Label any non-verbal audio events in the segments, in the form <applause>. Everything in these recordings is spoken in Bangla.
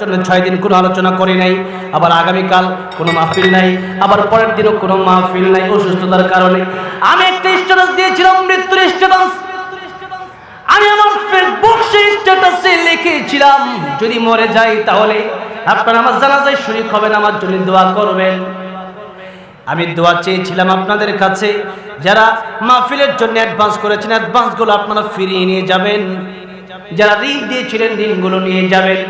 জন্য ছয় দিন কোনো আলোচনা করি নাই, আবার আগামীকাল কোনো মাহফিল নাই, আবার পরের দিনও কোনো মাহফিল নাই অসুস্থতার কারণে। আমি একটা স্ট্যাটাস দিয়েছিলাম, মৃত্যুর স্ট্যাটাস আমি আমার ফেসবুক সেই স্ট্যাটাসে লিখেছিলাম, যদি মরে যাই তাহলে আপনারা আমার জানাজায় শরীর হবেন, আমার জন্য দোয়া করবেন। আমি দোয়া চেয়েছিলাম আপনাদের কাছে, যারা মাহফিলের জন্য অ্যাডভান্স করেছেন অ্যাডভান্সগুলো আপনারা ফিরিয়ে নিয়ে যাবেন। যারা ঋণ দিয়েছিলেন, ঋণগুলো নিয়ে যাবেন।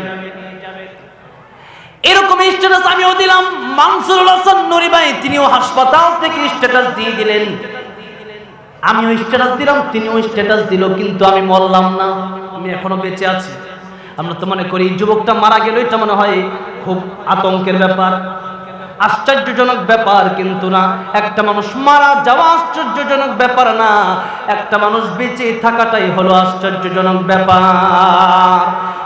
এরকম স্ট্যাটাস আমিও দিলাম। মানসুরুল হাসান নুরি তিনিও হাসপাতাল থেকে স্ট্যাটাস দিয়ে দিলেন। আমিও স্ট্যাটাস দিলাম, তিনিও স্ট্যাটাস দিল, কিন্তু আমি মরলাম না। আমি এখনও বেঁচে আছি। আমরা তো মনে করি, যুবকটা মারা গেল এটা মনে হয় খুব আতঙ্কের ব্যাপার, আশ্চর্যজনক ব্যাপার, কিন্তু না, একটা মানুষ মারা যাওয়া আশ্চর্যজনক ব্যাপার না, একটা মানুষ বেঁচে থাকাটাই হলো আশ্চর্যজনক ব্যাপার।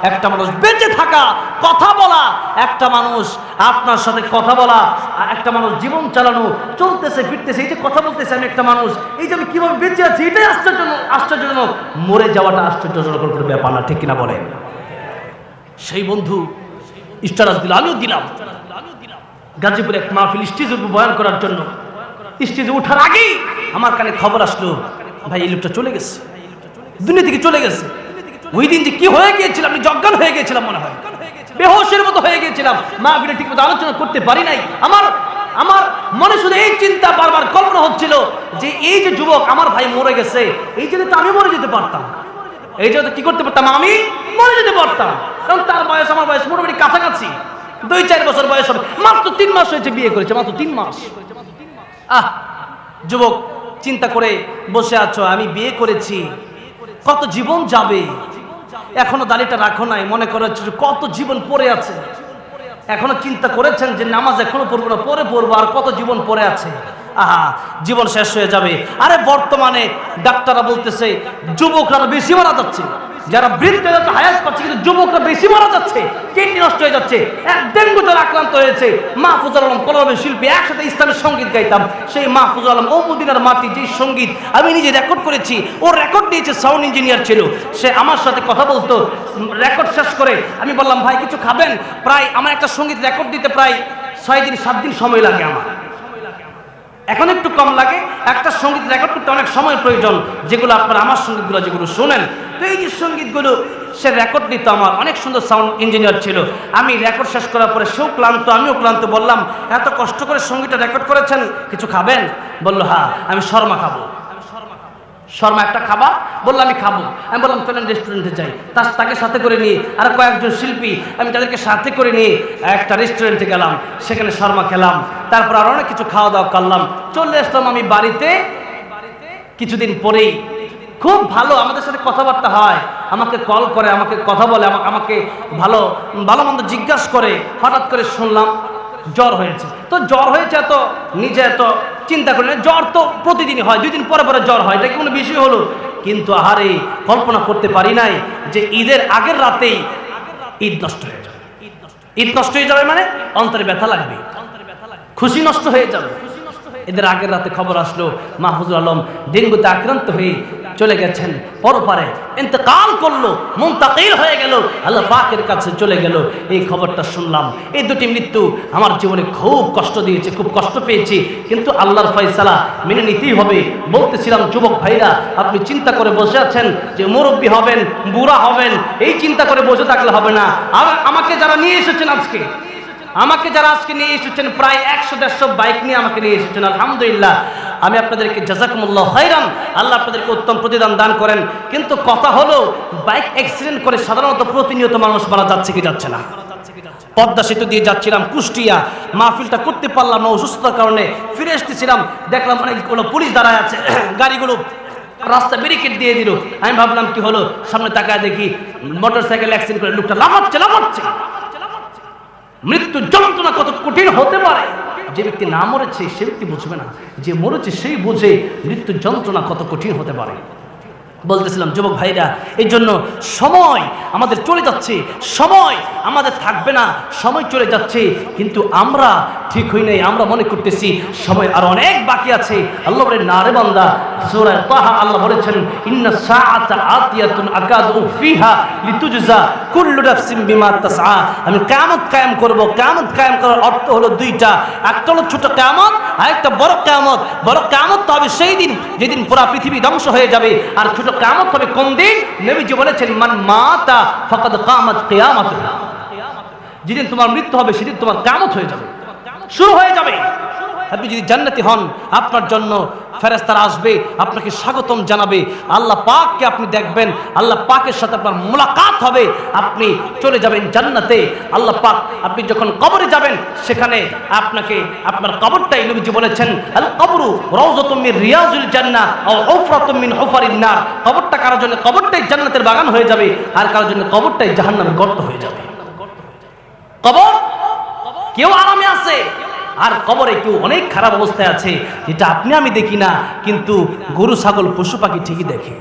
একটা মানুষ বেঁচে থাকা, কথা বলা, একটা মানুষ আপনার সাথে কথা বলা একটা মানুষ জীবন চালানো, চলতেছে, ফিরতেছে, এই যে কথা বলতেছে আমি একটা মানুষ, এই যে আমি কীভাবে বেঁচে আছি, এটাই আশ্চর্যজনক আশ্চর্যজনক। মরে যাওয়াটা আশ্চর্যজনক ব্যাপার না, ঠিক কিনা বলেন? সেই বন্ধু স্টারাস দিল আমিও দিলাম। গাজীপুরে এক মাহফিল স্টেজে বয়ান করার জন্য। স্টেজে ওঠার আগেই আমার কানে খবর আসলো, ভাই, এই লোকটা চলে গেছে। দুনিয়া থেকে চলে গেছে। ওই দিন যে কি হয়ে গিয়েছিলাম আমি জজ্ঞান হয়ে গিয়েছিলাম মনে হয়। বেহোশের মতো হয়ে গিয়েছিলাম। মাহফিলে ঠিক মতো আলোচনা করতে পারি নাই। আমার আমার মনে শুধু এই চিন্তা বারবার কল্পনা হচ্ছিল যে এই যে যুবক আমার ভাই মরে গেছে, এই জন্য তো আমি মরে যেতে পারতাম। এই জন্য কি করতে পারতাম? আমি মরে যেতে পারতাম। কারণ তার বয়স, আমার বয়স মোটামুটি কাছাকাছি। দুই, চার বছর বয়স হবে। মাত্র তিন মাস হয়েছে বিয়ে করেছে, মাত্র তিন মাস। আহ, যুবক, চিন্তা করে বসে আছো। আমি বিয়ে করেছি। কত জীবন যাবে? এখনও দাড়িটা রাখো নাই, মনে করে কত জীবন পড়ে আছে। এখনও চিন্তা করেছেন যে নামাজ এখনও পড়ব না, পরে পড়ব, আর কত জীবন পড়ে আছে। আহা, জীবন শেষ হয়ে যাবে। আরে বর্তমানে ডাক্তাররা বলতেছে, যুবকরা বেশি মারা যাচ্ছে। যারা বৃদ্ধ যাচ্ছে হায়াত পাচ্ছে কিন্তু যুবকরা বেশি মারা যাচ্ছে, কিডনি নষ্ট হয়ে যাচ্ছে, এক ডেঙ্গু জ্বর আক্রান্ত হয়েছে। মাহফুজুল আলম কলমের শিল্পী, একসাথে ইসলামের সংগীত গাইতাম। সেই মাহফুজুল আলম, ও মদিনার মাটি যে সংগীত, আমি নিজে রেকর্ড করেছি। ও রেকর্ড দিয়েছে সাউন্ড ইঞ্জিনিয়ার ছিল। সে আমার সাথে কথা বলতো রেকর্ড শেষ করে আমি বললাম, ভাই, কিছু খাবেন? প্রায় আমার একটা সংগীত রেকর্ড দিতে প্রায় ছয় দিন, সাত দিন সময় লাগে আমার। এখন একটু কম লাগে, একটা সংগীত রেকর্ড করতে অনেক সময় প্রয়োজন, যেগুলো আপনারা আমার সঙ্গীতগুলো, যেগুলো শোনেন। তো এই যে সঙ্গীতগুলো, সে রেকর্ড নিত আমার অনেক সুন্দর সাউন্ড ইঞ্জিনিয়ার ছিল। আমি রেকর্ড শেষ করার পরে সেও ক্লান্ত, আমিও ক্লান্ত, বললাম, এত কষ্ট করে সঙ্গীতটা রেকর্ড করেছেন, কিছু খাবেন? বলল হ্যাঁ আমি শর্মা খাব। শর্মা একটা খাবার? বলল, আমি খাব। আমি বললাম, চলেন রেস্টুরেন্টে যাই। তার তাকে সাথে করে নিয়ে আর কয়েকজন শিল্পী, আমি তাদেরকে সাথে করে নিয়ে একটা রেস্টুরেন্টে গেলাম। সেখানে শর্মা খেলাম। তারপর আর অনেক কিছু খাওয়া দাওয়া করলাম। চলে আসলাম আমি বাড়িতে। কিছুদিন পরেই খুব ভালো আমাদের সাথে কথাবার্তা হয়। আমাকে কল করে, আমাকে কথা বলে, আমা- আমাকে ভালো ভালো মন্দ জিজ্ঞাসা করে। হঠাৎ করে শুনলাম, জ্বর হয়েছে। তো জ্বর হয়েছে এত, নিজে এত চিন্তা করলেন জ্বর তো প্রতিদিনই হয় দুই দিন পরে পরে জ্বর হয় এটা কোনো বিষয় হলো? কিন্তু আহারে, কল্পনা করতে পারি নাই যে ঈদের আগের রাতেই ঈদ নষ্ট হয়ে যাবে। ঈদ নষ্ট হয়ে যাবে মানে অন্তরে ব্যথা লাগবে। খুশি নষ্ট হয়ে যাবে। এদের আগের রাতে খবর আসলো, মাহফুজুল আলম ডেঙ্গুতে আক্রান্ত হয়ে চলে গেছেন। পরপারে ইন্তেকাল করল, মুন্তাকিল হয়ে গেল, আল্লাহ পাকের কাছে চলে গেল। এই খবরটা শুনলাম। এই দুটি মৃত্যু আমার জীবনে খুব কষ্ট দিয়েছে, খুব কষ্ট পেয়েছি। কিন্তু আল্লাহর ফয়সালা মেনে নিতেই হবে। বলতেছিলাম, যুবক ভাইরা, আপনি চিন্তা করে বসে আছেন যে মুরব্বী হবেন, বুড়া হবেন, এই চিন্তা করে বসে থাকলে হবে না। আর আমাকে যারা নিয়ে এসেছেন আজকে আমাকে যারা আজকে নিয়ে এসেছেন, প্রায় একশো, দেড়শো বাইক নিয়ে আমাকে নিয়ে এসেছেন, আলহামদুলিল্লাহ। আমি আপনাদেরকে জাজাকুমুল্লাহ হাইরান আল্লাহ আপনাদেরকে উত্তম প্রতিদান দান করেন। কিন্তু কথা হলো, বাইক অ্যাক্সিডেন্ট করে সাধারণত প্রতিনিয়ত মানুষ মারা যাচ্ছে কি যাচ্ছে না। পদ্মা সেতু দিয়ে যাচ্ছিলাম, কুষ্টিয়া। মাহফিলটা করতে পারলাম না, অসুস্থতার কারণে ফিরে আসতেছিলাম দেখলাম অনেকগুলো পুলিশ দাঁড়ায় আছে, <coughs> গাড়িগুলো রাস্তা ব্যারিকেড দিয়ে দিল। আমি ভাবলাম কি হলো, সামনে তাকায় দেখি মোটর সাইকেল অ্যাক্সিডেন্ট করে লোকটা লাফাচ্ছে লাফাচ্ছে। মৃত্যু যন্ত্রণা কত কঠিন হতে পারে? যে ব্যক্তি না মরেছে, সে ব্যক্তি বুঝবে না। যে মরেছে, সেই বুঝে মৃত্যু যন্ত্রণা কত কঠিন হতে পারে। বলতেছিলাম, যুবক ভাইরা, এই জন্য সময় আমাদের চলে যাচ্ছে, সময় আমাদের থাকবে না, সময় চলে যাচ্ছে, কিন্তু আমরা ঠিক হই নাই, আমরা মনে করতেছি সময় আর অনেক বাকি আছে। আল্লাহ বলে না রে বান্দা, সূরা তাহা আল্লাহ বলেছেন, ইন্না সাআতা আতিয়াতুন আকাদু ফিহা লিতুজজা কুল্লু নাফসিন বিমা তাসআ। আমি কিয়ামত কায়েম করব। কিয়ামত কায়েম করার অর্থ হলো দুইটা, একটা হলো ছোট কিয়ামত আর একটা বড় কিয়ামত। বড় কিয়ামত তো হবে সেই দিন, যেদিন পুরা পৃথিবী ধ্বংস হয়ে যাবে, আর ছোট কিয়ামত হবে কোন দিন? নবীজি বলেছেন, মান মাতা ফাকাদ কামত কেয়ামত যেদিন তোমার মৃত্যু হবে, সেদিন তোমার কামত হয়ে যাবে। শুরু হয়ে যাবে। আপনি যদি জান্নাতি হন, আপনার জন্য ফেরেস্তারা আসবে, আপনাকে স্বাগতম জানাবে। আল্লাহ পাককে আপনি দেখবেন, আল্লাহ পাকের সাথে আপনার মোলাকাত হবে, আপনি চলে যাবেন জান্নাতে। আল্লাহ পাক, আপনি যখন কবরে যাবেন, সেখানে আপনাকে, আপনার কবরটাই নবীজি বলেছেন কবরু রওজাতুম মিন রিয়াজুল জান্না ও হুফরাতুম মিন হুফারিন নার। কবরটা কারোর জন্য, কবরটাই জান্নাতের বাগান হয়ে যাবে, আর কারোর জন্য কবরটাই জাহান্নামের গর্ত হয়ে যাবে। কবর? কেউ আরামে আছে? আর কবরে কেউ অনেক খারাপ অবস্থায় আছে, যেটা আপনি আমি দেখি না, কিন্তু গরু, ছাগল, পশু পাখি ঠিকই দেখে।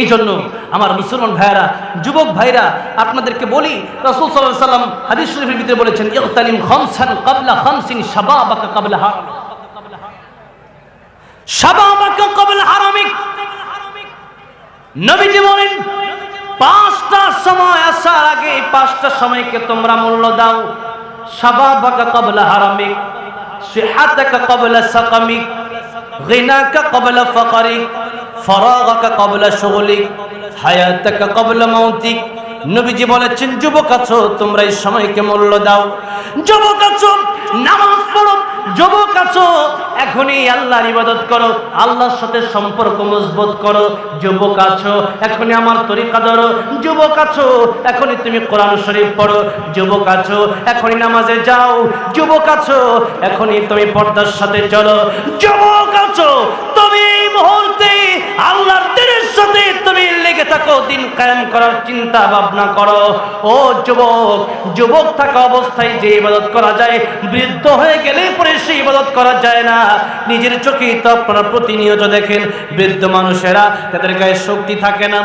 এই জন্য আমার মুসলমান ভাইরা যুবক ভাইরা, আপনাদেরকে বলি, রসুল সাল্লাম হাদিস শরীফের ভিতরে বলেছেন ইগতানিম খামসান ক্বাবলা খামসিন শাবাবাকা ক্বাবলা হারাম। শাবাবাকা ক্বাবলা হারামিক। নবীজি বলেন, পাঁচটা সময় আসার আগে, পাঁচটা সময়কে তোমরা মূল্য দাও। শাবাবাকা ক্বাবলা হারামিক সিহাতাকা ক্বাবলা সাকামিক غناك قبل فقرك ফরাগাকা কবলা শুগলিক হায়াতাকা কবলা মৌতিক নবীজি বলেছেন যুবক আছো তোমরা এই সময়কে মূল্য দাও যুবক আছো নামাজ পড়ো যুবক আছো, এখনই আল্লাহর ইবাদত করো, আল্লাহর সাথে সম্পর্ক মজবুত করো, যুবক আছো, এখনই আমার তরিকা ধরো, যুবক আছো, এখনই তুমি কোরআন শরীফ পড়ো, যুবক আছো, এখনই নামাজে যাও, যুবক আছো, এখনই তুমি পর্দার সাথে চলো, যুবক আছো, তুমি এই মুহূর্তে আল্লাহর দিনের সাথে তুমি লেগে থাকো, দিন কায়েম করার চিন্তা ভাবনা করো। ও যুবক যুবক থাকা অবস্থায় যে ইবাদত করা যায়, বৃদ্ধ হয়ে গেলে পরে সেই ইবাদত করা যায় না। নিজের চোখে তো আপনারা প্রতিনিয়ত দেখেন, বৃদ্ধ মানুষেরা তাদের গায়ে শক্তি থাকে না।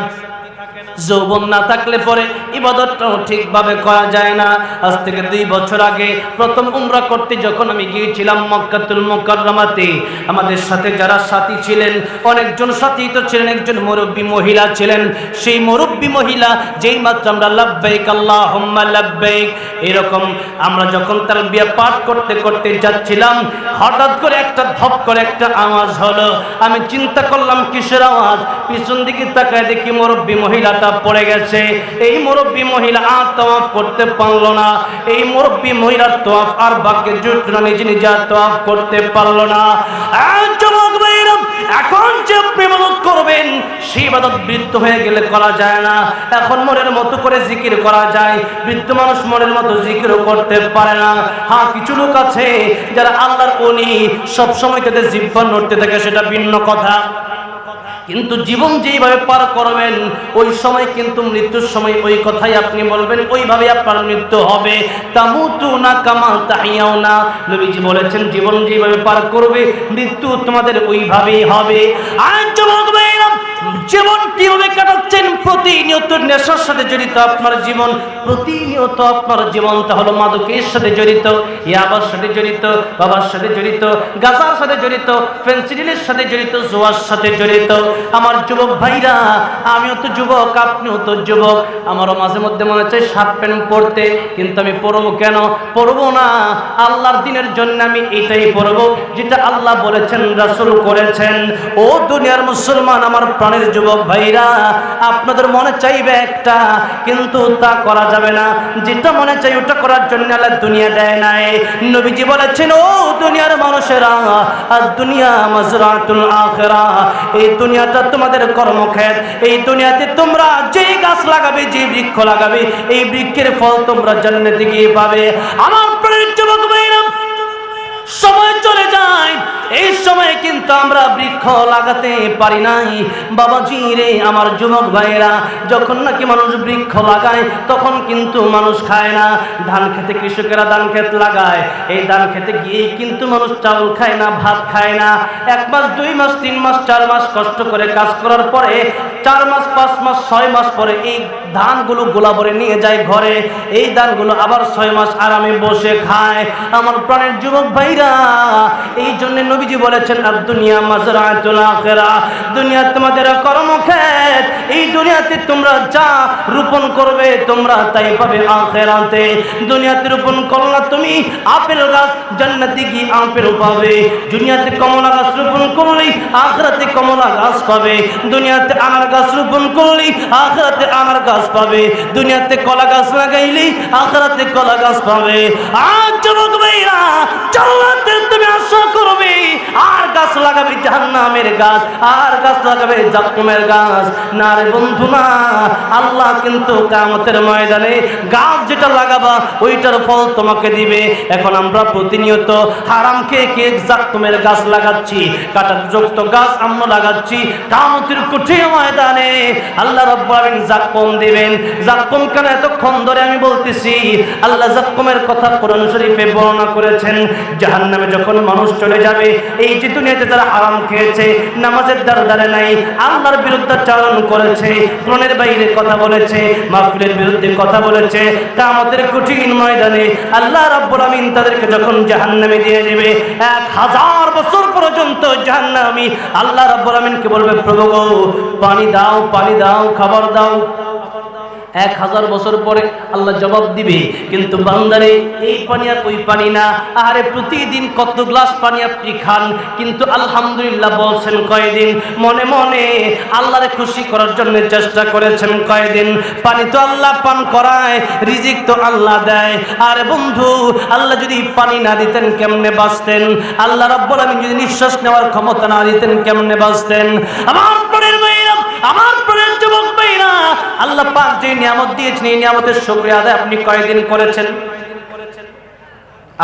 যৌবন না থাকলে পরে ইবাদতটাও ঠিকভাবে করা যায় না। আজ থেকে দুই বছর আগে প্রথম উমরা করতে যখন আমি গিয়েছিলাম মক্কাতুল মুকাররমাতে, আমাদের সাথে যারা সাথী ছিলেন, অনেকজন সাথী তো ছিলেন, একজন মুরব্বী মহিলা ছিলেন। সেই মুরব্বী মহিলা যেই মাত্র আমরা লাব্বাইক, আল্লাহুম্মা লাব্বাইক, এরকম আমরা যখন তার বিয়ে পাঠ করতে করতে যাচ্ছিলাম, হঠাৎ করে একটা ধপ করে একটা আওয়াজ হলো। আমি চিন্তা করলাম, কিসের আওয়াজ? পিছন দিকে তাকায় দেখি মুরব্বী মহিলাটা পড়ে গেছে। এই মুরব্বী মহিলা আর তোয়াফ করতে পারল না। এই মুরব্বী মহিলার তোয়াফ আর বাক্যে জুট না নিজে নিজে আর তোয়াফ করতে পারল না। এখন যে আপনি করবেন, সেই বৃদ্ধ হয়ে গেলে করা যায় না। এখন মনের মতো করে জিকির করা যায়। বৃদ্ধ মানুষ মনের মতো জিকিরও করতে পারে না। হ্যাঁ কিছু লোক আছে যারা আল্লাহর অলি সব সময় তাদের জিব্বা নড়তে থাকে সেটা ভিন্ন কথা। কিন্তু জীবন যেইভাবে পার করবেন ওই সময় কিন্তু মৃত্যুর সময় ওই কথাই আপনি বলবেন ওইভাবে আপনার মৃত্যু হবে। তামুতু না কামা তাহিয়াও না। নবীজি বলেছেন জীবন যেইভাবে পার করবে মৃত্যু তোমাদের ওইভাবেই হবে। আর ভাইরা, জীবন কীভাবে কাটাচ্ছেন? প্রতিনিয়ত নেশার সাথে জড়িত আপনার জীবন, প্রতিনিয়ত আপনার জীবনটা হলো মাদকের সাথে জড়িত, ইয়াবার সাথে জড়িত, বাবার সাথে জড়িত, গাজার সাথে জড়িত, ফেন্সিডিলের সাথে জড়িত, জোয়ার সাথে জড়িত। আমার যুবক ভাইরা, আমিও তো যুবক, আপনিও তো যুবক। আমারও মাঝে মধ্যে মনে হচ্ছে শার্ট প্যান্ট পরতে কিন্তু আমি পরবো কেন? পরবো না। আল্লাহর দিনের জন্য আমি এটাই পরবো যেটা আল্লাহ বলেছেন, রাসুল করেছেন। ও দুনিয়ার মুসলমান, আমার প্রাণের যুবক ভাইরা, আপনাদের মনে চাইবে একটা, কিন্তু তা করা যাবে না। যেটা মনে চাই ওটা করার জন্য আল্লাহ দুনিয়া দেয় নাই। নবীজি বলেছেন, ও দুনিয়ার মানুষেরা, আর দুনিয়া মাজরাতুল আখিরা, এই দুনিয়াটা তোমাদের কর্মক্ষেত, এই দুনিয়াতে তোমরা যেই গাছ লাগাবে, যে বৃক্ষ লাগাবে, এই বৃক্ষের ফল তোমরা জান্নাতে গিয়ে পাবে। আমার প্রাণের যুবক ভাইরা, সময় চলে যায় এই সময় কিন্তু আমরা বৃক্ষ লাগাতে পারি নাই। বাবাজি রে, আমার যুবক ভাইয়েরা, যখন নাকি মানুষ বৃক্ষ লাগায়, তখন কিন্তু মানুষ খায় না। ধান খেতে কৃষকেরা ধান ক্ষেত লাগায়। এই ধান খেতে গিয়ে কিন্তু মানুষ চাউল খায় না, ভাত খায় না। এক মাস, দুই মাস, তিন মাস, চার মাস কষ্ট করে কাজ করার পরে, চার মাস, পাঁচ মাস, ছয় মাস পরে এই ধানগুলো গোলা ভরে নিয়ে যায় ঘরে। এই ধানগুলো আবার ছয় মাস আরামে বসে খায়। আমার প্রাণের যুবক ভাইরা এই জন্য নবীজি বলেছেন আর দুনিয়া মাজরাতুল আখিরা। দুনিয়া তোমাদের কর্মক্ষেত, এই দুনিয়াতে তোমরা যা রোপণ করবে, তোমরা তাই পাবে আখেরাতে। দুনিয়াতে রোপণ করলা তুমি, আপেল গাছ জান্নাতে গিয়ে আপেল পাবে। দুনিয়াতে কমলা গাছ রোপণ করলেই আখরাতে কমলা গাছ পাবে। দুনিয়াতে আনার গাছ রোপণ করলেই আখরাতে আনার গাছ পাবে। দুনিয়াতে কলা গাছ লাগাইলেই আখরাতে কলা গাছ পাবে। আর যুবক ভাইরা জান্নাতে তুমি আশা করবে? আর গাছ লাগাবে জাহান্নামের গাছ, আর গাছ লাগাবে জাকুমের গাছ। না রে বন্ধু, না। আল্লাহ কিন্তু কামতের ময়দানে গাছ যেটা লাগাবা, ওইটার ফল তোমাকে দিবে। এখন আমরা প্রতিনিয়ত হারাম খেয়ে খেয়ে জাকুমের গাছ লাগাচ্ছি কাটার যুক্ত গাছ আমরা লাগাচ্ছি কামতের কঠিন ময়দানে আল্লাহ রব্বুল আলামিন জাকুম দিবেন। জাকুম কেন এতক্ষণ ধরে আমি বলতেছি, আল্লাহ জাকুমের কথা কোরআন শরীফে বর্ণনা করেছেন, জাহান্নামে যখন মানুষ চলে যাবে, এই যে দুনিয়াতে তারা হারাম খেয়েছে, নামাজের দ্বার নাই, আল্লাহর বিরুদ্ধে চালন করেছে, কোরআনের বাইরে কথা বলেছে, মাহফিলের বিরুদ্ধে কথা বলেছে, কামতের কঠিন ময়দানে আল্লাহ রাব্বুল আমিন তাদেরকে যখন জাহান্নামে দিয়ে দেবে, এক হাজার বছর পর্যন্ত জাহান্নামী আল্লাহ রাব্বুল আমিনকে বলবে, প্রভু পানি দাও পানি দাও, খাবার দাও। এক হাজার বছর পরে আল্লাহ জবাব দিবে, কিন্তু বান্দারে, এই পানি আর ওই পানি না। আরে প্রতিদিন কত গ্লাস পানি আপনি খান? কিন্তু আলহামদুলিল্লাহ বলছেন কয়দিন? মনে মনে আল্লাহরে খুশি করার জন্য চেষ্টা করেছেন কয়দিন? পানি তো আল্লাহ পান করায়, রিজিক তো আল্লাহ দেয়। আরে বন্ধু, আল্লাহ যদি পানি না দিতেন কেমনে বাঁচতেন? আল্লাহ রব্বুল আমিন যদি নিঃশ্বাস নেওয়ার ক্ষমতা না দিতেন কেমনে বাঁচতেন? আমার আল্লাহ পাক যে নিয়ামত দিয়েছেন, এই নিয়ামতের শুকরিয়া আদায় আপনি কয়দিন করেছেন?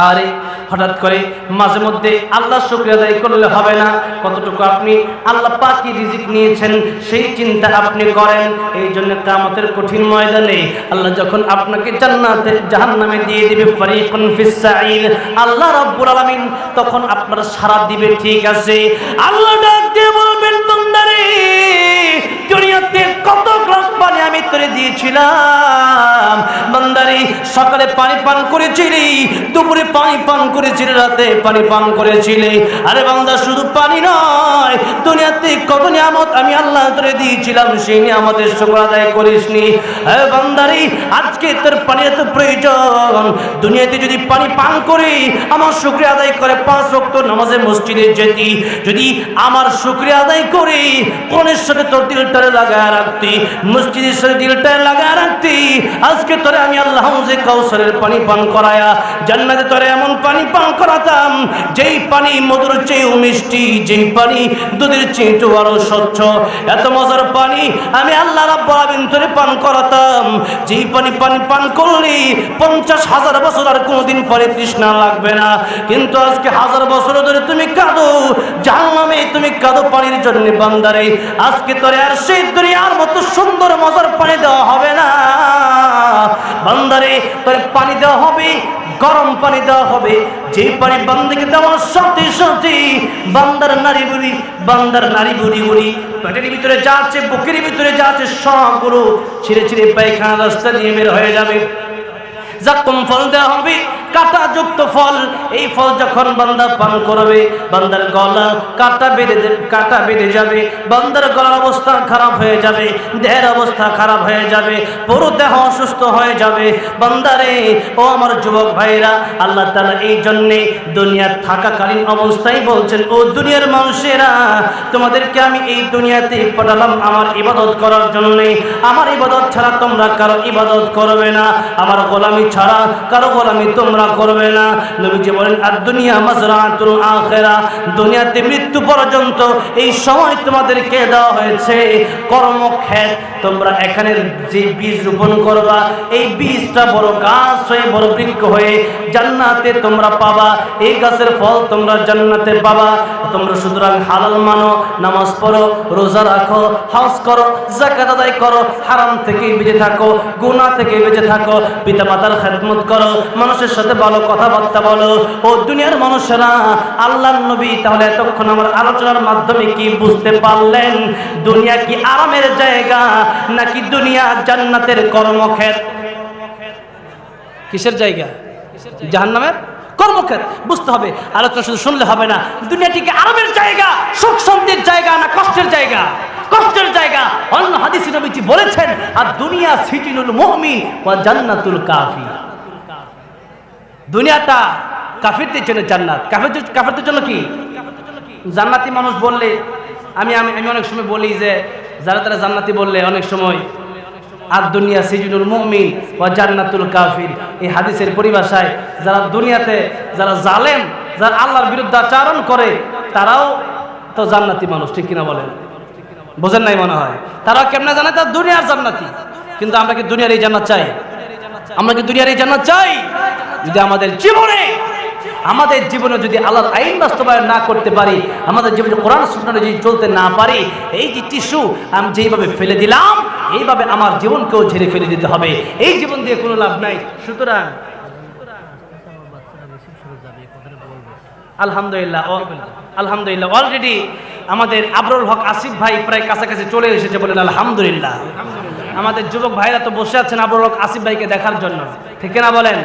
আরে, হঠাৎ করে মাঝে মধ্যে আল্লাহ শুক্রিয়া আদায় করলে হবে না। কতটুকু আপনি আল্লাহ পাকি রিজিক নিয়েছেন, সেই চিন্তা আপনি করেন। এই জন্য কামতের কঠিন ময়দানে আল্লাহ যখন আপনাকে জান্নাতে, জাহান্নামে দিয়ে দিবে, ফারিকুন ফিস সাইর আল্লাহ রাব্বুল আলামিন তখন আপনার সারা দিবে, ঠিক আছে। আল্লাহ ডাক দিয়ে বলবেন, বান্দারে, দুনিয়াতে কত গ্লাস পানি আমি তোরে দিয়েছিলাম। বান্দারে, সকালে পানি পান করেছিলি, দুপুরে পানি পান করেছিলি, রাতে পানি পান করেছিলি। আরে বান্দা, শুধু পানি নয়, দুনিয়াতে কত নিয়ামত আমি আল্লাহ তোরে দিয়েছিলাম, সেই নিয়ামতের শুকর আদায় করিসনি। আরে বান্দারে, আজকে তোর পানি এত প্রয়োজন। দুনিয়াতে যদি পানি পান করি, আমার শুক্রিয়া আদায় করে পাঁচ রক্ত নামাজে মসজিদে যেতি। যদি আমার শুক্রিয়া আদায় করি কোনের সাথে তোর দিলটারে লাগায় রাখতি। মসজিদের সাথে দিলটারে লাগায় রাখতি। আজকে তোরে আমি আল্লাহ যে কাউসারের পানি পান করায়া জান্নাতে তোরে এমন পানি পান করাতাম, যেই পানি মধুর চেয়েও মিষ্টি, যেই পানি দুধের চেয়ে একটু আরও স্বচ্ছ। এত মজার পানি আমি আল্লাহ রাব্বুল তোরে পান করাতাম। যেই পানি পানি পান করলি পঞ্চাশ হাজার বছর আর কোনোদিন পরে তৃষ্ণা লাগবে না। কিন্তু আজকে হাজার বছর ধরে তুমি কাঁদো, জাহান্নামে তুমি কাঁদো পানির জন্য বান্দারে। আজকে তোরে আর সেই দুনিয়ার মতো সুন্দর মজার পানি দেওয়া হবে না। বান্দারে, তোর পানি দেওয়া হবে, গরম পানি দেওয়া হবে। যে পানি বান্দাকে দেওয়া সত্যি সত্যি। বান্দার নারী বুড়ি, বান্দার নারী বুড়ি বুড়ি, পেটের ভিতরে যাচ্ছে বুকের ভিতরে যাচ্ছে আছে, সবগুলো ছিঁড়ে ছিঁড়ে পায়খানা রাস্তা দিয়ে বের হয়ে যাবে। জাকুম ফল দেওয়া হবে, কাটা যুক্ত ফল। এই ফল যখন বান্দা পান করবে, বান্দার গলা কাটা বেঁধে কাটা বেঁধে যাবে, বান্দার গলার অবস্থা খারাপ হয়ে যাবে, দেহের অবস্থা খারাপ হয়ে যাবে, পুরো দেহ অসুস্থ হয়ে যাবে। বান্দারে, ও আমার যুবক ভাইরা আল্লাহ তাআলা এই জন্যে দুনিয়ার থাকাকালীন অবস্থায় বলছেন, ও দুনিয়ার মানুষেরা, তোমাদেরকে আমি এই দুনিয়াতে পাঠালাম আমার ইবাদত করার জন্যে। আমার ইবাদত ছাড়া তোমরা কারও ইবাদত করবে না। আমার গোলামি ছাড়া কারও গোলামি তোমরা করবে না। নবীজি বলেন, আর দুনিয়া মাজরাতুল আখেরা, দুনিয়াতে মৃত্যু পর্যন্ত এই সময় তোমাদেরকে দেওয়া হয়েছে? কর্মক্ষেত, তোমরা এখানের যে বীজ রোপণ করবা, এই বীজটা বড় গাছ হয়ে, বড় বৃক্ষ হয়ে জান্নাতে তোমরা পাবা। এই গাছের ফল তোমরা জান্নাতে পাবা। তোমরা সুতরাং হালাল মানো, নামাজ পড়ো, রোজা রাখো হাউস করো জাকাত আদায় করো, হারাম থেকে বেঁচে থাকো গুণা থেকে বেঁচে থাকো পিতা মাতার খেদমত করো, মানুষের সাথে ভালো কথাবার্তা বলো। ও দুনিয়ার মানুষেরা, আল্লাহর নবী, তাহলে এতক্ষণ আমার আলোচনার মাধ্যমে কি বুঝতে পারলেন? দুনিয়া কি আরামের জায়গা, নাকি দুনিয়া জান্নাতের কর্মক্ষেত? কিসের জায়গা? জাহান্নামের কর্মক্ষেত। বুঝতে হবে, আলোচনা শুধু শুনলে হবে না। দুনিয়াটিকে আরামের জায়গা সুখ শান্তির জায়গা, না কষ্টের জায়গা? কষ্টের জায়গা। অন্য হাদিস নবীজি বলেছেন, আর দুনিয়া সিটিনুল মুমিন ওয়া জান্নাতুল কাফি দুনিয়াটা কাফিরদের জন্য জান্নাত। কাফিরদের কাফিরদের জন্য কি? জান্নাতি মানুষ বললে, আমি আমি আমি অনেক সময় বলি যে, যারা তারা জান্নাতি বললে অনেক সময়, আর দুনিয়া সিজনুল মুমিন ও জান্নাতুল কাফির। এই হাদিসের পরিভাষায় যারা দুনিয়াতে, যারা জালেম, যারা আল্লাহর বিরুদ্ধে আচরণ করে, তারাও তো জান্নাতি মানুষ, ঠিক কিনা বলেন? বোঝেন নাই মনে হয়। তারা কেমনে জানে? তার দুনিয়ার জান্নাতি। কিন্তু আমরা কি দুনিয়ার এই জান্নাত চাই? আমরা কি দুনিয়ার এই জান্নাত চাই? যদি আমাদের জীবনে আমাদের জীবনে যদি আল্লাহর আইন বাস্তবায়ন না করতে পারি, আমাদের জীবনে কোরআন সুন্নাহ যদি চলতে না পারি, এই যে টিস্যু আমি যেইভাবে ফেলে দিলাম, এইভাবে আমার জীবনকেও ঝেড়ে ফেলে দিতে হবে। এই জীবন দিয়ে কোনো লাভ নাই। সুতরাং আলহামদুলিল্লাহ আলহামদুলিল্লাহ অলরেডি আমাদের আবরুল হক আসিফ ভাই প্রায় কাছাকাছি চলে এসেছে বলেন আলহামদুলিল্লাহ। আমাদের যুবক ভাইরা তো বসে আছেন আবরুল হক আসিফ ভাইকে দেখার জন্য। ঠিক না বলেন?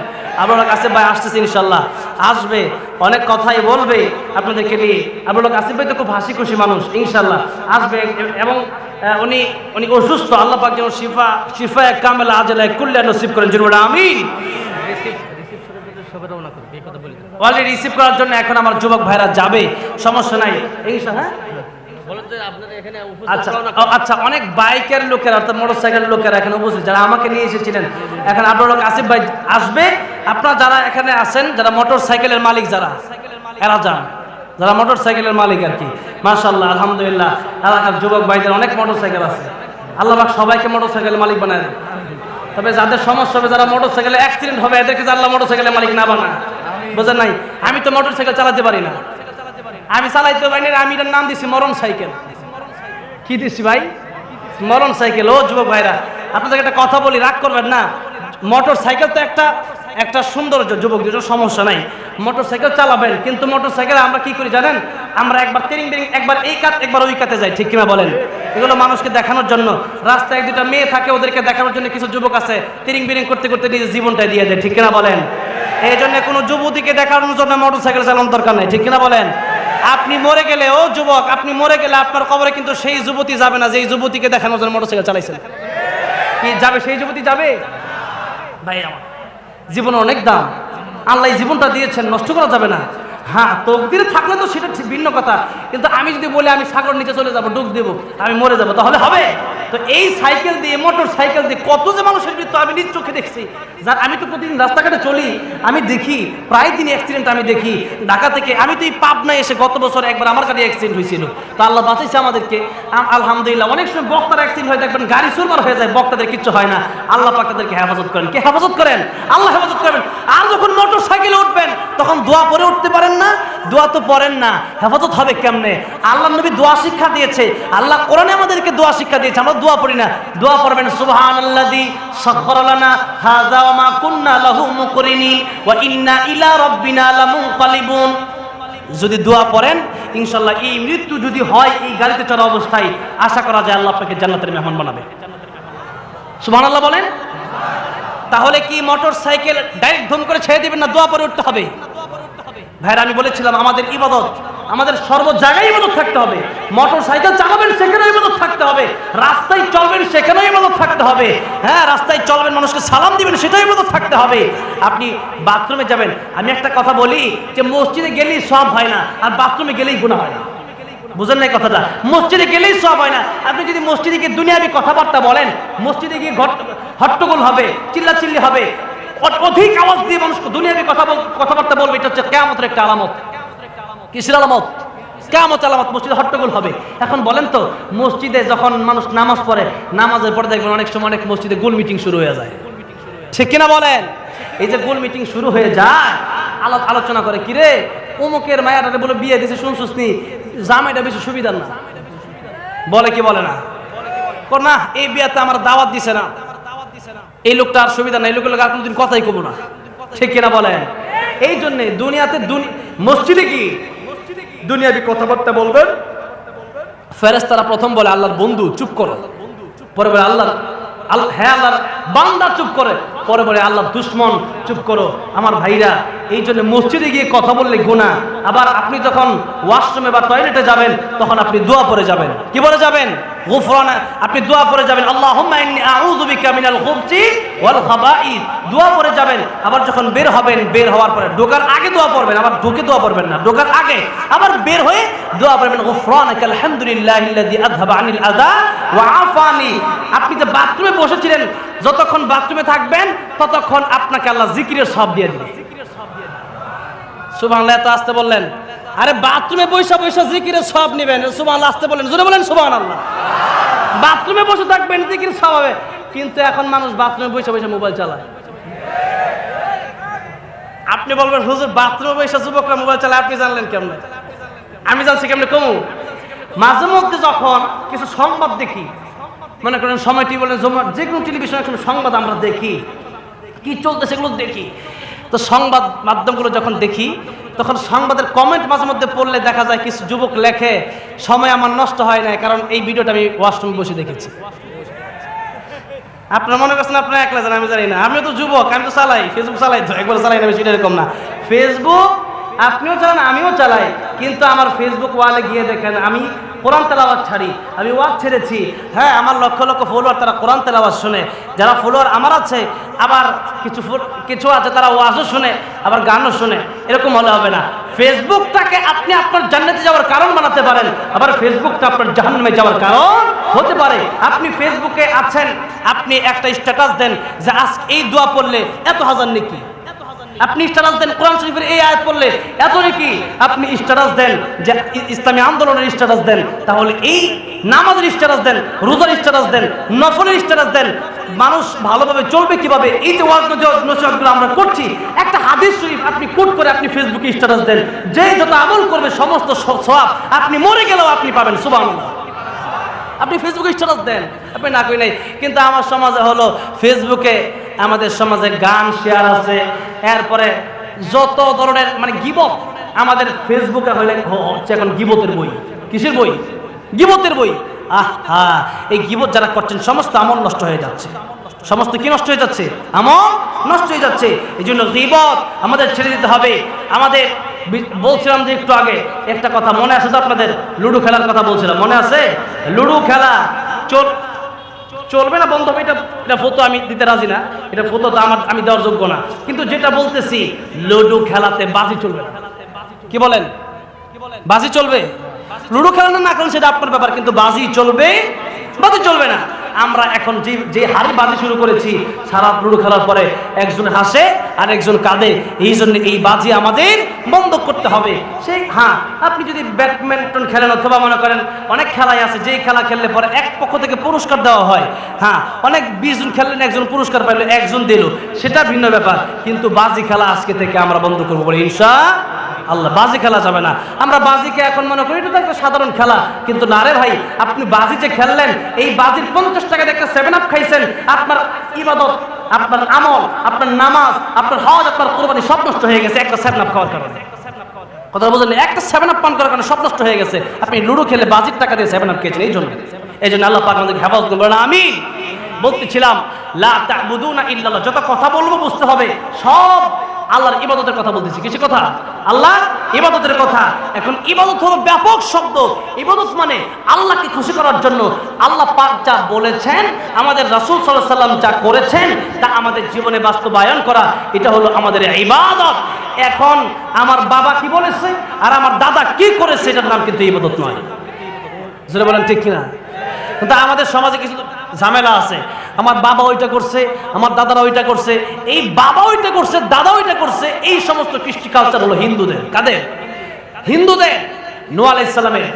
আবরুল হক আসিফ ভাই আসতেছে ইনশাল্লাহ আসবে অনেক কথাই বলবে আপনাদেরকে নিয়ে। আবরুল হক আসিফ ভাই তো খুব হাসি খুশি মানুষ ইনশাল্লাহ আসবে এবং উনি উনি অসুস্থ আল্লাহ পাক যেন শিফা শিফা এক কামেলা আজলায় কুল্লা নসিব করেন। জন্য আমিন। অলরেডি রিসিভ করার জন্য এখন আমার যুবক ভাইরা যাবে। সমস্যা নাই ইনশাল্লাহ হ্যাঁ? আচ্ছা আচ্ছা অনেক বাইকের লোকেরা অর্থাৎ লোকেরা এখানে উপস্থিত যারা আমাকে নিয়ে এসেছিলেন। এখন আপনার লোক আসিফ ভাই আসবে। আপনারা যারা এখানে আছেন যারা মালিক যারা এরা যান। যারা মালিক আর কি। মার্শাল্লাহ আলহামদুলিল্লাহ। এলাকার যুবক ভাইদের অনেক আছে। আল্লাহ পাক সবাইকে মোটর সাইকেলের মালিক বানায় দেয় তবে যাদের সমস্যা হবে যারা মোটর সাইকেলে অ্যাক্সিডেন্ট হবে এদেরকে আল্লাহ মোটর সাইকেলের মালিক না বানায়। বোঝেন নাই? আমি তো মোটর সাইকেল চালাতে পারি না। আমি চালাইতে পারি না আমি এটার নাম দিছি মরণ সাইকেল। কি দিছি ভাই? মরণ সাইকেল। ও যুবক ভাইরা, আপনাদেরকে একটা কথা বলি, রাগ করবেন না। মোটর সাইকেল তো একটা একটা সৌন্দর্য যুবক যেটা সমস্যা নাই। মোটর সাইকেল চালাবেন, কিন্তু মোটর সাইকেলে আমরা কি করি জানেন? আমরা একবার তেরিং বেরিং, একবার এই কাত, একবার ওই কাতে যাই, ঠিক কিনা বলেন? এগুলো মানুষকে দেখানোর জন্য। রাস্তায় এক দুটা মেয়ে থাকে, ওদেরকে দেখানোর জন্য কিছু যুবক আছে, তেরিং বেরিং করতে করতে নিজের জীবনটাই দিয়ে দেয়, ঠিক কিনা বলেন? এই জন্য কোনো যুবতীকে দেখানোর জন্য মোটর সাইকেল চালানোর দরকার নেই, ঠিক কিনা বলেন? আপনি মরে গেলে, ও যুবক, আপনি মরে গেলে আপনার কবরে কিন্তু সেই যুবতী যাবে না যেই যুবতীকে দেখানোর জন্য মোটরসাইকেল চালাইছেন। কি যাবে, সেই যুবতী যাবে? ভাই আমার, জীবনে অনেক দাম। আল্লাহ জীবনটা দিয়েছেন, নষ্ট করা যাবে না। হ্যাঁ তকদিরে থাকলে তো সেটা ভিন্ন কথা। কিন্তু আমি যদি বলি আমি সাগর নিচে চলে যাব, ডুব দেবো, আমি মরে যাব, তাহলে হবে? তো এই সাইকেল দিয়ে, মোটর সাইকেল দিয়ে কত যে মানুষের মৃত্যু আমি নিজ চোখে দেখছি। যার, আমি তো প্রতিদিন রাস্তাঘাটে চলি, আমি দেখি, প্রায় দিন অ্যাক্সিডেন্ট আমি দেখি। ঢাকা থেকে, আমি তো এই পাবনায় এসে গত বছর একবার আমার গাড়ি অ্যাক্সিডেন্ট হয়েছিল। তো আল্লাহ বাঁচাইছে আমাদেরকে। আলহামদুলিল্লাহ, অনেক সময় বক্তার অ্যাক্সিডেন্ট হয়ে, দেখবেন গাড়ি সুরবার হয়ে যায়, বক্তাদের কিচ্ছু হয় না। আল্লাহ পাক তাদেরকে হেফাজত করেন। কে হেফাজত করেন? আল্লাহ হেফাজত করেন আর যখন মোটর সাইকেলে উঠবেন, তখন দোয়া পরে উঠতে পারেন না, দোয়া তো পড়েন না। হেফাজত হবে কেমনে? আল্লাহ নবী দোয়া শিক্ষা দিয়েছে। আল্লাহ কোরআনে আমাদেরকে দোয়া শিক্ষা দিয়েছে। আমরা দোয়া পড়ি না। দোয়া পড়বেন, সুবহানাল্লাযী সাখখারা লানা হাযা ওয়া মা কুন্না লাহু মুকরিনিন ওয়া ইন্না ইলা রাব্বিনা লামুনকালিবুন। যদি দোয়া পড়েন ইনশাল্লাহ এই মৃত্যু যদি হয়, এই গাড়িতে চড়া অবস্থায়, আশা করা যায় আল্লাহ আপনাকে জান্নাতের মেহমান বানাবে। সুবহানাল্লাহ বলেন? তাহলে কি মোটর সাইকেল ডাইরেক্ট ধুম করে ছেড়ে দিবেন না? দোয়া পরে উঠতে হবে। ভাইরা, আমি বলেছিলাম, আমাদের ইবাদত, আমাদের সর্ব জায়গায় ইবাদত থাকতে হবে। মোটর সাইকেল চালাবেন, সেখানেও ইবাদত থাকতে হবে। রাস্তায় চলবেন, সেখানেও ইবাদত থাকতে হবে। হ্যাঁ রাস্তায় চলবেন, মানুষকে সালাম দিবেন, সেটাও ইবাদত থাকতে হবে। আপনি বাথরুমে যাবেন। আমি একটা কথা বলি যে, মসজিদে গেলেই সব হয় না, আর বাথরুমে গেলেই গুণা হয় না। বুঝেন নাই কথাটা? মসজিদে গেলেই সব হয় না। আপনি যদি মসজিদে গিয়ে দুনিয়াবি কথাবার্তা বলেন, মসজিদে গিয়ে হট্টগোল হবে, চিল্লাচিল্লি হবে অধিক আওয়াজ দিয়ে মানুষ দুনিয়াবি কথা কথাবার্তা বলবে, এটা হচ্ছে কেয়ামতের একটা আলামত। কিসের আলামত? কেয়ামত আলামত, মসজিদে হট্টগোল হবে। এখন বলেন তো, মসজিদে যখন মানুষ নামাজ পড়ে, নামাজের পরে দেখবেন অনেক সময় অনেক মসজিদে গোল মিটিং শুরু হয়ে যায়। ঠিক কিনা বলেন? এই যে গোল মিটিং শুরু হয়ে যায়, আলো- আলোচনা করে, কিরে, অমুকের মায়াটারে বলে বিয়ে দিছে, শুনছুস নি? জামাইটা বেশি সুবিধার না। বলে কি বলে না? না, এই বিয়াতে আমার দাওয়াত দিছে না। এই লোকটা আর সুবিধা নাই লোকের লোক আর কোনোদিন কথাই কব না। ঠিক কিনা বলেন? এই জন্যে দুনিয়াতে মসজিদে কি? দুনিয়াবি কথাবার্তা বলবেন? ফেরেস্তারা প্রথম বলে, আল্লাহর বন্ধু, চুপ করো। পরে বলে আল্লাহ হ্যাঁ আল্লাহর বান্দা, চুপ করে। পরে বলে, আল্লাহর দুশ্মন, চুপ করো। আমার ভাইরা, এই জন্য মসজিদে গিয়ে কথা বললে গুণা আবার আপনি যখন ওয়াশরুমে বা টয়লেটে যাবেন, তখন আপনি দোয়া পরে যাবেন। কি বলে যাবেন? গুফরানা, আপনি দোয়া পরে যাবেন খাবাইস দোয়া পরে যাবেন, আবার যখন বের হবেন, বের হওয়ার পরে ঢোকার আগে দোয়া পড়বেন, আবার ঢুকে দোয়া পড়বেন না, ঢোকার আগে। আবার বের হয়ে দোয়া পড়বেন, গুফরানাকা আলহামদুলিল্লাহিল্লাযী আনিল আপনি যে বাথরুমে বসেছিলেন, যতক্ষণ বাথরুমে থাকবেন, ততক্ষণ আপনাকে আল্লাহ জিকিরের সব দিয়ে দিবে। সুবহানাল্লাহ, এত আসতে বললেন। আরে বাথরুমে বৈশা বৈশা জিকিরের সব নেবেন, সুবহানাল্লাহ, আসতে বলেন, জোরে বলেন, সুবহানাল্লাহ। বাথরুমে বসে থাকবেন, জিকির সব হবে। কিন্তু এখন মানুষ বাথরুমে বসে বসে মোবাইল চালায়। আপনি বলবেন, হুজুর, বাথরুমে বসে যুবকরা মোবাইল চালায়, আপনি জানলেন কেমনে? আমি জানছি কেমনে কমু? মাঝে মধ্যে যখন কিছু সংবাদ দেখি, মনে করেন সময় টিভি বলেন যে কোনো টেলিভিশনে সংবাদ আমরা দেখি। কি চলতে সেগুলো দেখি। তো সংবাদ মাধ্যমগুলো যখন দেখি, তখন সংবাদের কমেন্ট মাঝে মধ্যে পড়লে দেখা যায় কিছু যুবক লেখে, সময় আমার নষ্ট হয় না কারণ এই ভিডিওটা আমি ওয়াশরুমে বসে দেখেছি। আপনার মনে করছেন আপনার একলা জানেন আমি জানি না। আমিও তো যুবক, আমি তো চালাই ফেসবুক চালাই তো, একবার চালাই না আমি, সেটা এরকম না। ফেসবুক আপনিও চালান, আমিও চালাই, কিন্তু আমার ফেসবুক ওয়ালে গিয়ে দেখেন, আমি কোরআন তেলাওয়াত ছাড়ি। আমি ওয়াজ ছেড়েছি। হ্যাঁ আমার লক্ষ লক্ষ ফলোয়ার তারা কোরআন তেলাওয়াত শুনে। যারা ফলোয়ার আমার আছে, আবার কিছু কিছু আছে তারা ওয়াজও শুনে, আবার গানও শুনে। এরকম হলে হবে না। ফেসবুকটাকে আপনি আপনার জান্নাতে যাওয়ার কারণ বানাতে পারেন, আবার ফেসবুকটা আপনার জাহান্নামে যাওয়ার কারণ হতে পারে। আপনি ফেসবুকে আছেন, আপনি একটা স্ট্যাটাস দেন যে আজ এই দোয়া পড়লে এত হাজার নাকি? আপনি স্ট্যাটাস দেন, কোরআন শরীফের এই আয়াত পড়লে এত নাকি আপনি স্ট্যাটাস দেন যে ইসলামী আন্দোলনের স্ট্যাটাস দেন, তাহলে এই নামাজের স্ট্যাটাস দেন, রোজার স্ট্যাটাস দেন, নফলের স্ট্যাটাস দেন, মানুষ ভালোভাবে চলবে কীভাবে? এই যে ওয়াজ আমরা করছি, একটা হাদিস শরীফ আপনি কোট করে আপনি ফেসবুকে স্ট্যাটাস দেন, যে যত আমল করবে, সমস্ত সব আপনি মরে গেলেও আপনি পাবেন, সুবহানাল্লাহ। আপনি ফেসবুকে স্ট্যাটাস দেন। আপনি না করি নাই। কিন্তু আমার সমাজে হলো ফেসবুকে আমাদের সমাজে গান শেয়ার আছে। এরপরে যত ধরনের মানে গিবত আমাদের ফেসবুকে হইলে হ- হচ্ছে এখন গিবতের বই। কিসের বই? গিবতের বই। আহ, এই গিবত যারা করছেন, সমস্ত আমল নষ্ট হয়ে যাচ্ছে। সমস্ত কি নষ্ট হয়ে যাচ্ছে? আমল নষ্ট হয়ে যাচ্ছে। এই জন্য গিবত আমাদের ছেড়ে দিতে হবে। আমাদের বলছিলাম যে একটু আগে একটা কথা মনে আছে তো আপনাদের? লুডো খেলার কথা বলছিলাম। মনে আছে? লুডো খেলা চল চলবে না, বন্ধ হবে? এটা এটা ফটো আমি দিতে রাজি না। এটা ফটো তো আমার আমি দেওয়ার যোগ্য না। কিন্তু যেটা বলতেছি, লুডো খেলাতে বাজি চলবে না। কি বলেন? বাজি চলবে? লুডো খেলা না খেলেন সেটা আপনার ব্যাপার, কিন্তু বাজি চলবে বাজি চলবে না। আমরা এখন যে যে হারে বাজি শুরু করেছি, সারা লুডো খেলার পরে একজন হাসে আর একজন কাঁদে। এই জন্য এই বাজি আমাদের বন্ধ করতে হবে। সেই হ্যাঁ আপনি যদি ব্যাডমিন্টন খেলেন অথবা মনে করেন অনেক খেলাই আছে, যেই খেলা খেললে পরে এক পক্ষ থেকে পুরস্কার দেওয়া হয় হ্যাঁ অনেক বিশ জন খেললেন, একজন পুরস্কার পাইলো, একজন দিল, সেটা ভিন্ন ব্যাপার। কিন্তু বাজি খেলা আজকে থেকে আমরা বন্ধ করব বলে ইনশা আল্লাহ, বাজি খেলা যাবে না। আমরা বাজিকে এখন মনে করি, এটা তো একটা সাধারণ খেলা। কিন্তু না রে ভাই, আপনি বাজি যে খেললেন, এই বাজির পঞ্চাশ টাকা একটা সেভেন আপ খাইছেন, আপনার ইবাদত, আপনার আমল, আপনার নামাজ, আপনার হজ, আপনার কোরবানি সব নষ্ট হয়ে গেছে, একটা সেভেন আপ খাওয়ার কারণে। কথা বুঝলেন? একটা সেভেন আপ পান করার কারণে সব নষ্ট হয়ে গেছে। আপনি লুডো খেলে বাজির টাকা দিয়ে সেভেন আপ খেয়েছেন এই জন্য এই জন্য আল্লাহ পাক আমাদেরকে হেফাজত করবেন আমি বলতেছিলাম, লা তা'বুদুনা ইল্লাল্লাহ। যত কথা বলব বুঝতে হবে, সব আল্লাহর ইবাদতের কথা বলতেছি। কিছু কথা? আল্লাহ ইবাদতের কথা। এখন ইবাদত হলো ব্যাপক শব্দ। ইবাদত মানে আল্লাহকে খুশি করার জন্য আল্লাহ পাক যা বলেছেন, আমাদের রাসূল আলাইহি সাল্লাম যা করেছেন, তা আমাদের জীবনে বাস্তবায়ন করা, এটা হলো আমাদের ইবাদত। এখন আমার বাবা কি বলেছে আর আমার দাদা কি করেছে, এটার নাম কিন্তু ইবাদত নয়। জোরে বলেন ঠিক কিনা? কিন্তু আমাদের সমাজে কিছু ঝামেলা আছে। আমার বাবা ওইটা করছে, আমার দাদারা ওইটা করছে। এই বাবা ওইটা করছে দাদা সমস্ত কৃষ্টি কালচার হলো হিন্দুদের। কাদের? হিন্দুদের। নোয়া আলাইসালামের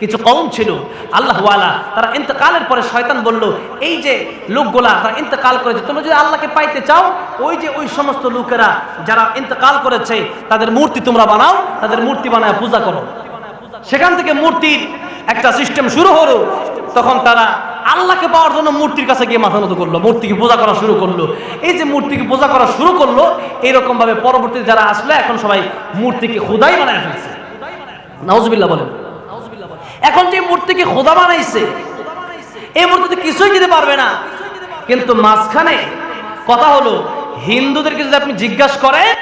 কিছু কম ছিল আল্লাহওয়ালা তারা ইন্তকালের পরে শয়তান বলল, এই যে লোকগুলা, তারা ইন্তকাল করেছে, তোমরা যদি আল্লাহকে পাইতে চাও, ওই যে ওই সমস্ত লোকেরা যারা ইন্তকাল করেছে, তাদের মূর্তি তোমরা বানাও, তাদের মূর্তি বানায় পূজা করো। সেখান থেকে মূর্তির একটা সিস্টেম শুরু হলো। তখন তারা আল্লাহকে পাওয়ার জন্য মূর্তির কাছে গিয়ে মাথা নত করল, মূর্তিকে পূজা করা শুরু করল। এই যে মূর্তিকে পূজা করা শুরু করল এরকম ভাবে পরবর্তীতে যারা আসলে, এখন সবাই মূর্তিকে খোদাই বানায় ফেলছে। নাউজুবিল্লাহ বলেন। এখন যে মূর্তিকে খোদা বানাইছে, এই মূর্তিতে কিছুই দিতে পারবে না। কিন্তু মাঝখানে কথা হলো, হিন্দুদেরকে যদি আপনি জিজ্ঞাসা করেন